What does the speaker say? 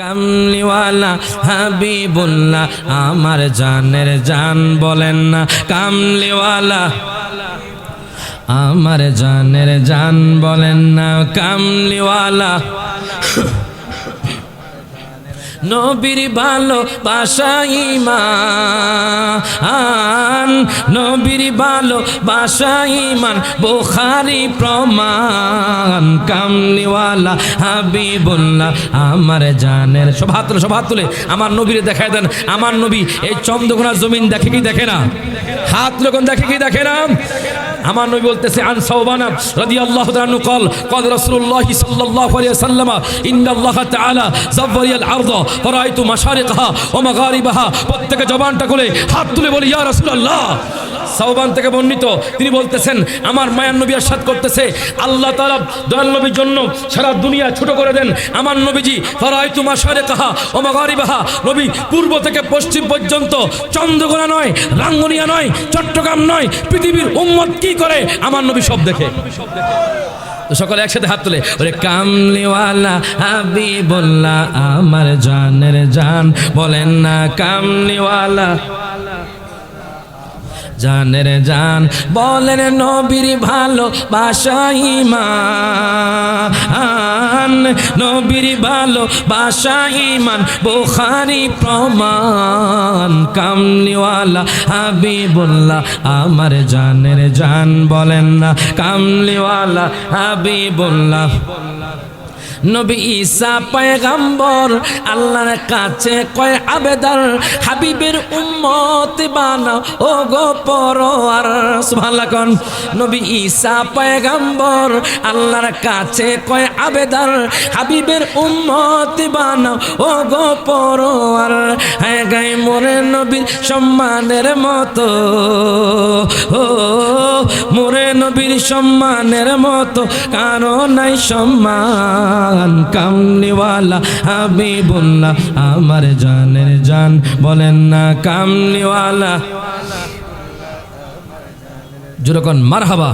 কামলিওয়ালা হাবিবুল্লাহ আমার জানের জান বলেন না। কামলিওয়ালা আমার জানের জান বলেন না। কামলিওয়ালা নবীর ভালো বাসা ইমান নবীর ভালো বাসা ইমান বোখারি প্রমাণ, কামলিওয়ালা হাবিবুল্লাহ, আমার জানের। সব হাত তুলে তুলে, আমার নবীরে দেখায় দেন, আমার নবী এই চন্দ্রকোনা জমিন দেখে কি দেখে না? হাত তুলে কোন দেখে কি দেখে না? আমার নবী বলতেছে, আন সাওবানা রাদিয়াল্লাহু তাআলা কল কদ রাসূলুল্লাহ সাল্লাল্লাহু আলাইহি সাল্লাম ইন্নাল্লাহ তাআলা যাবরিয়াল আরদ, ফরাইতু মাশারিকহা ওয়া মাগারিবাহা প্রত্যেকে জবানটা করে হাত তুলে বলি, ইয়া রাসূলুল্লাহ সাওবান থেকে বর্ণিত, তিনি বলতেছেন, আমার মায়ার নবী আসাদ করতেছে, আল্লাহ তাআলা দয়াল নবীর জন্য সারা দুনিয়া ছোট করে দেন। আমার নবীজি, ফরাইতু মাশারিকহা ওয়া মাগারিবাহা নবী পূর্ব থেকে পশ্চিম পর্যন্ত চন্দ্রগোনা নয়, রাঙ্গুনিয়া নয়, চট্টগ্রাম নয়, পৃথিবীর উম্মত কি করে আমার নবী সব দেখে। সকলে একসাথে হাত তুলে, ওরে কামলিওয়ালা, হাবিবুল্লাহ, আমার জানের জান, বলেন না কামলিওয়ালা, জানের জান, বলেন নবীর ভালো বাসাইমান নবীর ভালো বাসাইমান বোখারি প্রমাণ, কামলিওয়ালা হাবিবুল্লাহ, আমার জানের জান বলেন না, কামলিওয়ালা হাবিবুল্লাহ। নবী ঈসা পয়গাম্বর, আল্লাহর কাছে কয় আবেদার, হাবিবের বানাও ও গো পরোয়ার সুবহানাল্লাহ নবী ঈসা পয়গম্বর, আল্লাহর কাছে কয় আবেদার হাবিবের উম্মতি বানাও ও গো পরোয়ার। হ্যাঁ মোরে নবীর সম্মানের মতো, ও নবীর সম্মানের মতো, কারও নাই সম্মান। কামলিওয়ালা হাবিবুল্লাহ, আমার জানের জান। বলেন না কামনিওয়ালা যেরকম মারহাবা।